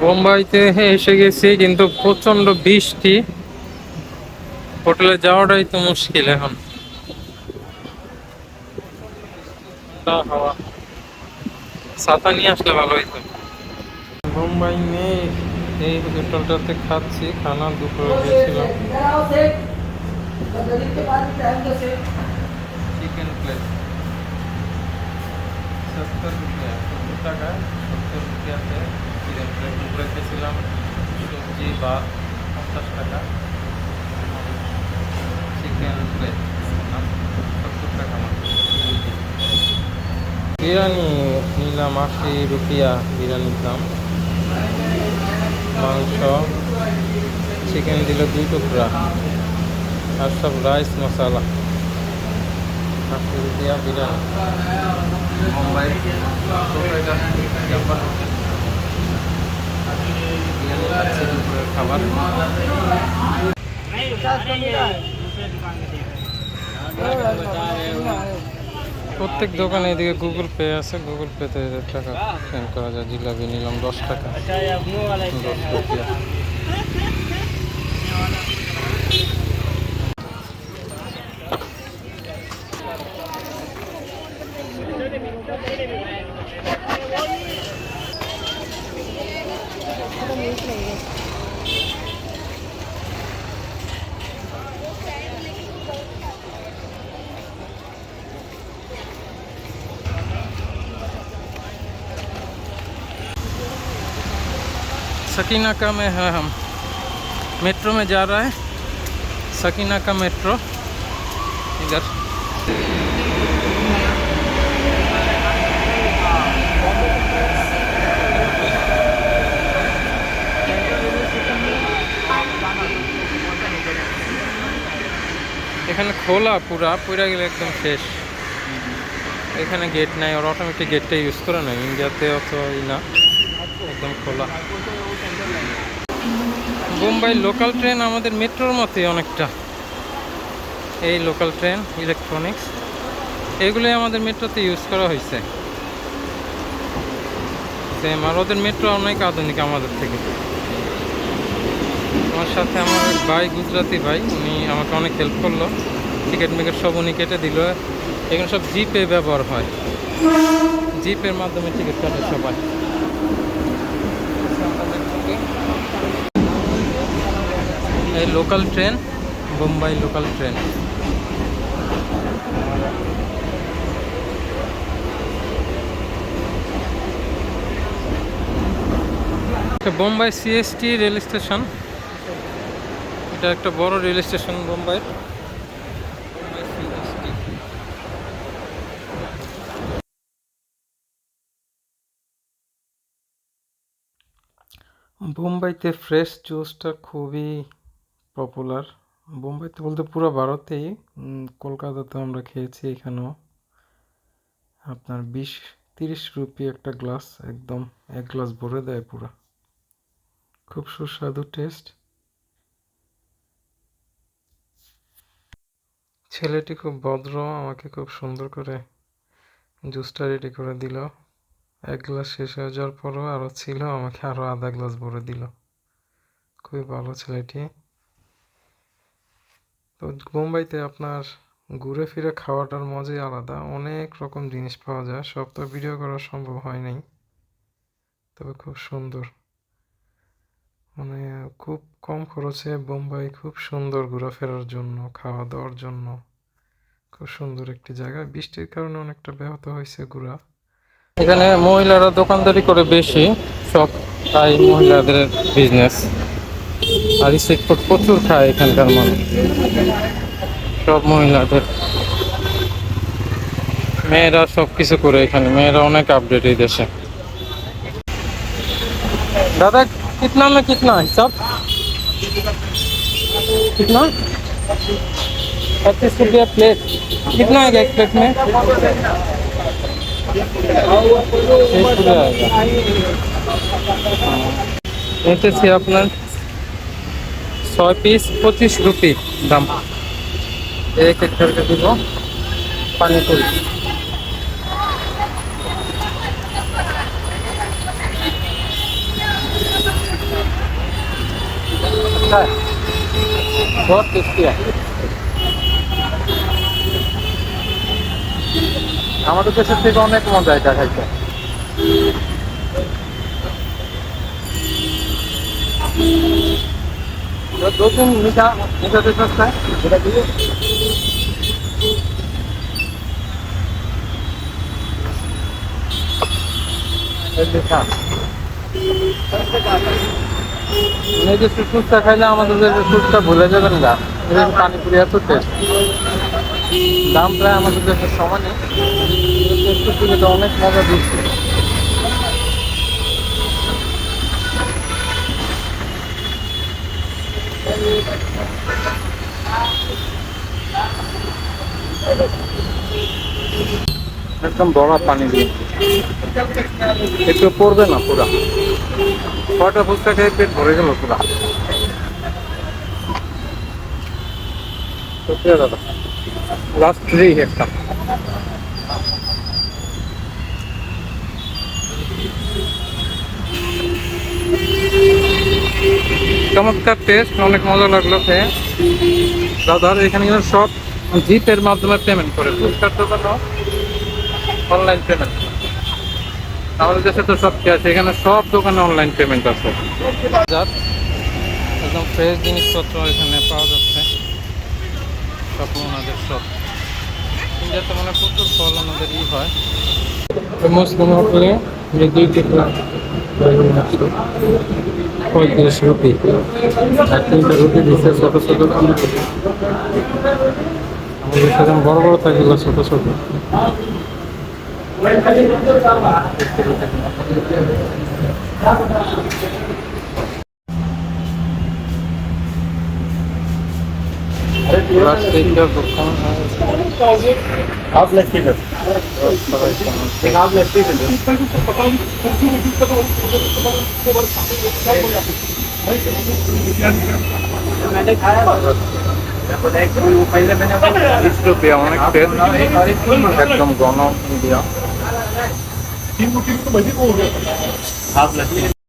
বোম্বাইতে এসে গেছি, কিন্তু প্রচণ্ড বৃষ্টি। হোটেলে যাওয়াটাই তো মুশকিল এখন। ছাতা নিয়ে আসলে ভালো হইতো। বোম্বাই নেই, এই হোটেলটাতে খাচ্ছি, খানা দুপুরে গিয়েছিলাম। চিকেন প্লেট সত্তর টাকায় সত্তর রুপিয়াতে চিকেন খেয়েছিলাম সবজি বা পঞ্চাশ টাকা। চিকেন প্লেট সত্তর টাকা বিরিয়ানি নিলাম আশি রুপিয়া বিরিয়ানির দাম। মাংস চিকেন দিল দুই টুকরা। আর সব রাইস মশলা। আশি রুপিয়া বিরিয়ানি। মুম্বাই প্রত্যেক দোকানে এদিকে গুগল পে আছে গুগল পেতে টাকা স্ক্যান করা যায়, জিলাপি নিলাম, দশ টাকা। দশ রুপিয়া। सकीना का में है हम। मेट्रो में जा रहा है। सकीना का मेट्रो। इधर। এখানে খোলা পুরা পুরা গেলে একদম শেষ। এখানে গেট নাই, ওরা অটোমেটিক গেটটা ইউজ করে না ইন্ডিয়াতে অত ই না, একদম খোলা। বোম্বাই লোকাল ট্রেন আমাদের মেট্রোর মতোই অনেকটা। এই লোকাল ট্রেন ইলেকট্রনিক্স এগুলোই আমাদের মেট্রোতে ইউজ করা হয়েছে। সেম আর ওদের মেট্রো অনেক আধুনিক আমাদের থেকে। আমার সাথে আমার ভাই গুজরাতি ভাই, উনি আমাকে অনেক হেল্প করল। টিকিট মিকেট সব উনি কেটে দিল। এখানে সব জিপে ব্যবহার হয়। জিপের মাধ্যমে টিকিট কাটে সবাই। এই local train, Bombay local train. Bombay CST rail station. এটা একটা বড় রেল স্টেশন বোম্বাইয়ের বোম্বাই CST বোম্বাইতে ফ্রেশ জুসটা খুবই পপুলার বোম্বাইতে বলতে পুরো ভারতেই কলকাতাতে আমরা খেয়েছি এখানেও। আপনার বিশ, তিরিশ রুপি একটা গ্লাস একদম এক গ্লাস ভরে দেয় পুরো। খুব সুস্বাদু টেস্ট ছেলেটি খুব ভদ্র, আমাকে খুব সুন্দর করে জুসটা রেডি করে দিল। এক গ্লাস শেষ হয়ে যাওয়ার পরও আরও ছিল, আমাকে আরও আধা গ্লাস ভরে দিল। খুবই ভালো ছেলেটি। তো মুম্বাইতে আপনার ঘুরে ফিরে খাওয়াটার মজাই আলাদা। অনেক রকম জিনিস পাওয়া যায়, সব তো ভিডিও করা সম্ভব হয় নাই। তবে খুব সুন্দর। মানে খুব কম খরচে বোম্বাই খুব সুন্দর ঘোরাফেরার জন্য খাওয়া দাওয়ার জন্য। খুব সুন্দর একটি জায়গা। বৃষ্টির কারণে অনেকটা ব্যাহত হয়েছে ঘোরা। এখানে মহিলারা দোকানদারি করে বেশি সব তাই মহিলাদের বিজনেস আর স্ট্রিট ফুড প্রচুর খায় এখানকার মানুষ সব মহিলাদের মেয়েরা সব কিছু করে এখানে মেয়েরা অনেক আপডেট এই দেশে दादा कितना में कितना हिसाब कितना पच्चीस रुपया प्लेट कितना आएगा एक प्लेट में तीस रुपया आएगा নিতেছি আপনার ছয় পিস পঁচিশ রুপি দাম এক এক করে দিব পানিপুরি अच्छा है बहुत टेस्टी है আমাদের দেশের থেকে অনেক মজা এটা খাইতে নতুন মিঠা খাইলে আমাদের সুস্তা ভুলে যাবেন না। পানিপুরি এত টেস্ট দাম প্রায় আমাদের দেশের সমানই পুরিটা অনেক মজা দিচ্ছে। একদম বড়া পানি দিয়ে। একটু পড়বে না পুরা। কয়টা ফুচকা খেয়ে পেট ভরে গেল পুরা। দাদা লাস্ট থ্রি একটা। চমৎকার টেস্ট অনেক মজা লাগল খেয়ে। দাদার এখানে কিন্তু সব জিপের মাধ্যমে পেমেন্ট করে, ফুচকার দোকানও অনলাইন পেমেন্ট আমাদের দেশে তো সব আছে এখানে সব দোকানে অনলাইন পেমেন্ট আছে। একদম ফ্রেশ জিনিসপত্র এখানে পাওয়া যাচ্ছে। সব ওনাদের সব। ইন্ডিয়াতে মানে প্রচুর ফল ওনাদের ই হয়। মুসলিম হোটেলে যে দুই পঁয়ত্রিশ রুপি আর তিনটা রুটি দিচ্ছে ছোটো ছোটো আমাদের সেরকম বড় বড় থাকলে ছোটো ছোটো। प्लास्टिक का दुकान है आप लस्सी कर एक आप लस्सी कर मैंने खाया पहले मैंने बीस रुपया एकदम दोनों दिया तीन रोटी तो मजीद हो गया आप लस्सी